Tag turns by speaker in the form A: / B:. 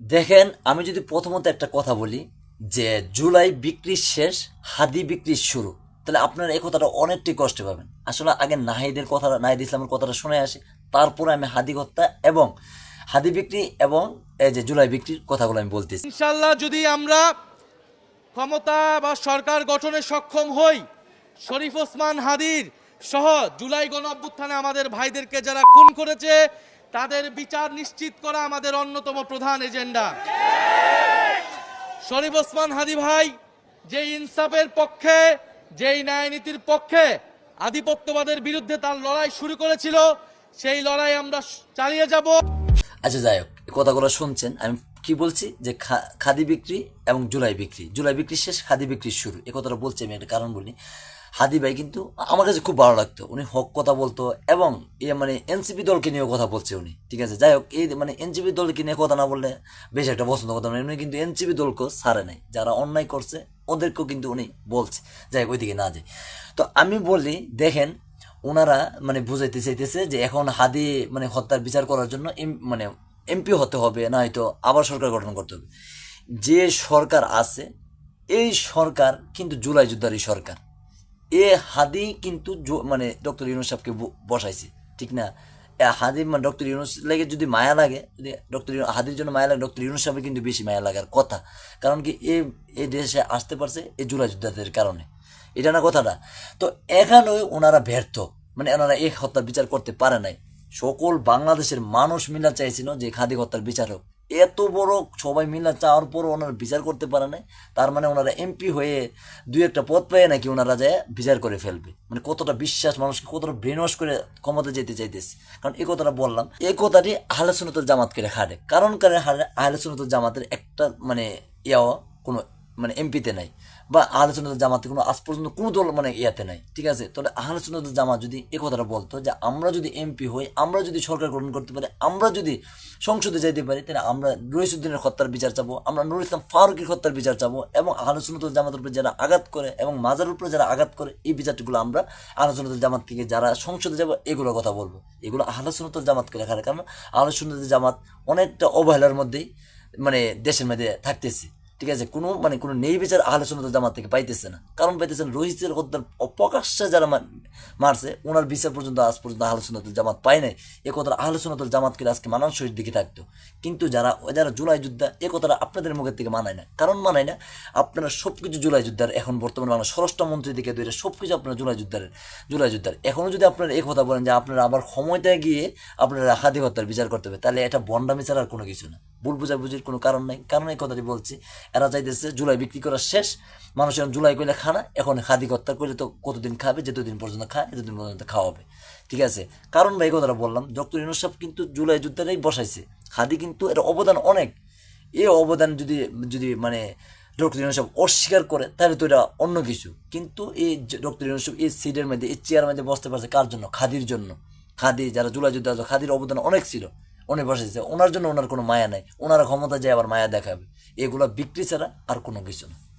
A: দেখেন, আমি যদি প্রথমত একটা কথা বলি, যে জুলাই বিক্রি শেষ, হাদি বিক্রি শুরু, তাহলে আপনারা এই কথাটা অনেকটাই কষ্ট পাবেন। আসলে আগে নাহিদের কথা নাহিদ ইসলামের কথাটা শুনে আসি, তারপরে আমি হাদি হত্যা এবং হাদি বিক্রি এবং এই যে জুলাই বিক্রির কথাগুলো আমি বলতেছি।
B: ইনশাল্লাহ যদি আমরা ক্ষমতা বা সরকার গঠনে সক্ষম হই, শরীফ ওসমান হাদির সহ জুলাই গণ অভ্যুত্থানে আমাদের ভাইদেরকে যারা খুন করেছে তাদের বিচার নিশ্চিত করা আমাদের অন্যতম প্রধান এজেন্ডা। শরীফ ওসমান হাদি ভাই যে ইনসাফের পক্ষে, যেই ন্যায় নীতির পক্ষে আধিপত্যবাদের বিরুদ্ধে তার লড়াই শুরু করেছিল, সেই লড়াই আমরা চালিয়ে যাব।
A: আচ্ছা যাই হোক কথাগুলো শুনছেন, আমি কি বলছি? যে খাদি বিক্রি এবং জুলাই বিক্রি। জুলাই বিক্রি শেষ, খাদি বিক্রি শুরু। এ কথাটা বলছি, আমি একটা কারণ বলি। হাদি ভাই কিন্তু আমার কাছে খুব ভালো লাগতো। উনি হক কথা বলতো এবং এ মানে এনসিপি দলকে নিয়েও কথা বলছে উনি। ঠিক আছে? যাই হোক, এই মানে এনসিপি দলকে নিয়ে কথা না বললে বেশ একটা পছন্দ কথা। নয় উনি কিন্তু এনসিপি দলকেও ছাড়ে নাই। যারা অন্যায় করছে, ওদেরকেও কিন্তু উনি বলছে। যাই হোক, ওইদিকে না যায় তো আমি বলি, দেখেন ওনারা মানে বুঝাইতে চাইতেছে যে এখন হাদি মানে হত্যার বিচার করার জন্য মানে এমপি হতে হবে, না হয়তো আবার সরকার গঠন করতে হবে। যে সরকার আছে, এই সরকার কিন্তু জুলাই যুদ্ধারই সরকার। এ হাদি কিন্তু মানে ডক্টর ইউনুস সাহেবকে বসাইছে, ঠিক না? হাদি মানে ডক্টর ইউনুস লাগে যদি মায়া লাগে, যদি ডক্টর হাদির জন্য মায়া লাগে, ডক্টর ইউনুস সাহেবের কিন্তু বেশি মায়া লাগার কথা। কারণ কি এ এই দেশে আসতে পারছে এই যুদ্ধাদের কারণে। এটা না কথাটা। তো এখানেও ওনারা ব্যর্থ। মানে ওনারা এই হত্যার বিচার করতে পারে নাই। সকল বাংলাদেশের মানুষ মিলা চাইছিল যে খাদি হত্যার বিচার হোক। এত বড় সবাই মিলা চাওয়ার পর ওনারা বিচার করতে পারে না তার মানে ওনারা এমপি হয়ে দুই একটা পদ পেয়ে নাকি ওনারা যায় বিচার করে ফেলবে। মানে কতটা বিশ্বাস মানুষকে, কতটা ব্রেন করে ক্ষমতা যেতে চাইতেছে। কারণ এই কথাটা বললাম, এই কথাটি আহলে সুনতুল জামাতকে হারে কারণ কারণে হারে আহলে সুনতুল জামাতের একটা মানে ইয়াও কোনো মানে এমপিতে নাই বা আহলে সুন্নাত জামাতে কোনো আজ পর্যন্ত কোনো দল মানে ইয়াতে নাই, ঠিক আছে? তাহলে আহলে সুন্নাত জামাত যদি এ কথাটা বলতো যে আমরা যদি এমপি হই, আমরা যদি সরকার গ্রহণ করতে পারি, আমরা যদি সংসদে যাইতে পারি, তাহলে আমরা রইসুদ্দিনের হত্যার বিচার চাবো, আমরা নুর ইসলাম ফারুকের হত্যার বিচার চাবো এবং আহলে সুন্নাত জামাতের উপরে যারা আঘাত করে এবং মাজার উপরে যারা আঘাত করে, এই বিচারগুলো আমরা আহলে সুন্নাত জামাত থেকে যারা সংসদে যাব, এগুলোর কথা বলব। এগুলো আহলে সুন্নাত জামাতকে লেখা কারণ, আহলে সুন্নাত জামাত অনেকটা অবহেলার মধ্যেই মানে দেশের মধ্যে থাকতেছে। ঠিক আছে, কোনো মানে কোনো নেই বিচার আহলে সুন্নত জামাত থেকে পাইতেছে না। কারণ পাইতেছেন রোহিতের হত্যার প্রকাশ্যে যারা মারছে, ওনার বিচার পর্যন্ত, আজ পর্যন্ত আহলে সুন্নত জামাত পায় নাই। এ কথাটা আহলে সুন্নত জামাতকে আজকে মানানসইর দিকে থাকতো। কিন্তু যারা যারা জুলাই যোদ্ধা, এ কথাটা আপনাদের মুখের থেকে মানায় না। কারণ মানায় না, আপনারা সব কিছু জুলাই যোদ্ধার, এখন বর্তমানে বাংলা স্বরাষ্ট্রমন্ত্রী দিকে ধরে সব কিছু আপনারা জুলাই যোদ্ধার জুলাই যোদ্ধার। এখনও যদি আপনারা এই কথা বলেন যে আপনারা আবার সময়টা গিয়ে আপনারা হাদি হত্যার বিচার করতে হবে, তাহলে এটা বন্ডামি ছাড়া আর কোনো কিছু না। ভুল বুঝাবুঝির কোনো কারণ নাই। কারণ এই কথাটি বলছি, এরা চাইতেছে জুলাই বিক্রি করা শেষ, মানুষ এখন জুলাই করলে খানা এখন খাদি হত্যা করলে তো কতদিন খাবে, যতদিন পর্যন্ত খায়, এতদিন পর্যন্ত খাওয়াবে। ঠিক আছে? কারণ ভাই কথাটা বললাম, ডক্টর সাহেব কিন্তু জুলাই যুদ্ধটাই বসাইছে। খাদি কিন্তু এর অবদান অনেক। এই অবদান যদি যদি মানে ডক্টর ইউনুস অস্বীকার করে, তাহলে তো এটা অন্য কিছু। কিন্তু এই ডক্টর ইউনুস এই সিটের মধ্যে, এই চেয়ার মধ্যে বসতে পারছে কার জন্য? খাদির জন্য। খাদি, যারা জুলাই যুদ্ধ খাদির অবদান অনেক ছিল। উনি বসেছে। ওনার জন্য ওনার কোনো মায়া নাই। ওনার ক্ষমতা যে আবার মায়া দেখাবে। এগুলো বিক্রি ছাড়া আর কোনো কিছু না।